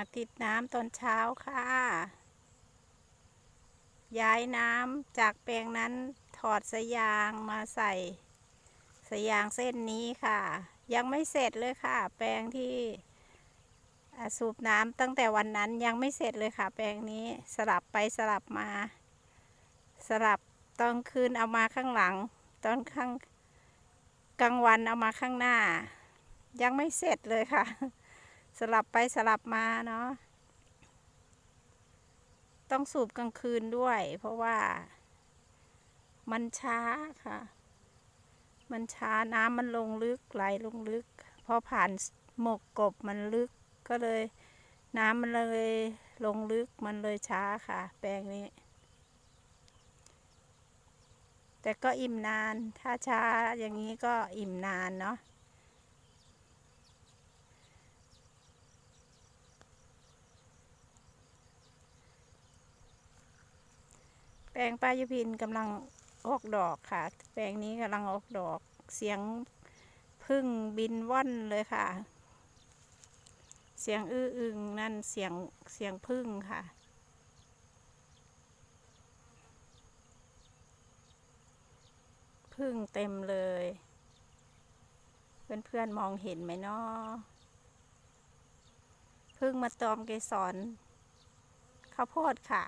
มาติดน้ำตอนเช้าค่ะ ย้ายน้ำจากแปลงนั้นถอดสยางมาใส่ สยางเส้นนี้ค่ะ ยังไม่เสร็จเลยค่ะ แปลงที่สูบน้ำตั้งแต่วันนั้นยังไม่เสร็จเลยค่ะ แปลงนี้สลับไปสลับมา สลับตอนคืนเอามาข้างหลัง ตอนข้างกลางวันเอามาข้างหน้า ยังไม่เสร็จเลยค่ะ สลับไปสลับมาเนาะต้องสูบกลางคืนด้วย เพราะว่า มันช้าค่ะ มันช้าน้ำมันลงลึกไหลลงลึก พอผ่านหมกกบมันลึกก็เลย น้ำมันเลยลงลึกมันเลยช้าค่ะ แปลงนี้ แต่ก็อิ่มนาน ถ้าช้าอย่างนี้ก็อิ่มนานเนาะ ปลงป้ายุพินกำลังออกดอกค่ะ แปลงนี้กำลังออกดอกเสียงพึ่งบินว่อนเลยค่ะ เสียงอื้ออึงนั่นเสียงเสียงพึ่งค่ะ พึ่งเต็มเลย เพื่อนๆมองเห็นไหมเนาะพึ่งมาตอมเกสรข้าวโพดค่ะ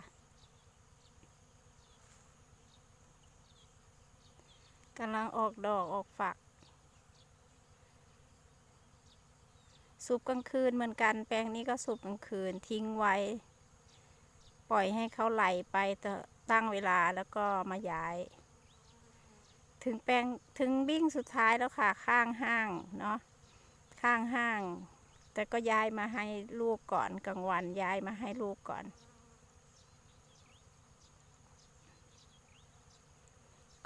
กำลังออกดอกออกฝัก สูบกลางคืนเหมือนกัน แปลงนี้ก็สูบกลางคืนทิ้งไว้ ปล่อยให้เขาไหลไปแต่ตั้งเวลาแล้วก็มาย้าย ถึงแปลงถึงบิ้งสุดท้ายแล้วค่ะข้างห้างเนาะข้างห้าง แต่ก็ย้ายมาให้ลูกก่อนกลางวันย้ายมาให้ลูกก่อน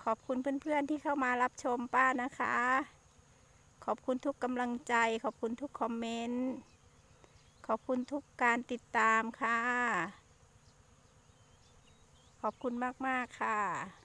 ขอบคุณเพื่อนๆที่เข้ามารับชมป้านะคะ ขอบคุณทุกกำลังใจ ขอบคุณทุกคอมเมนต์ ขอบคุณทุกการติดตามค่ะ ขอบคุณมากๆค่ะ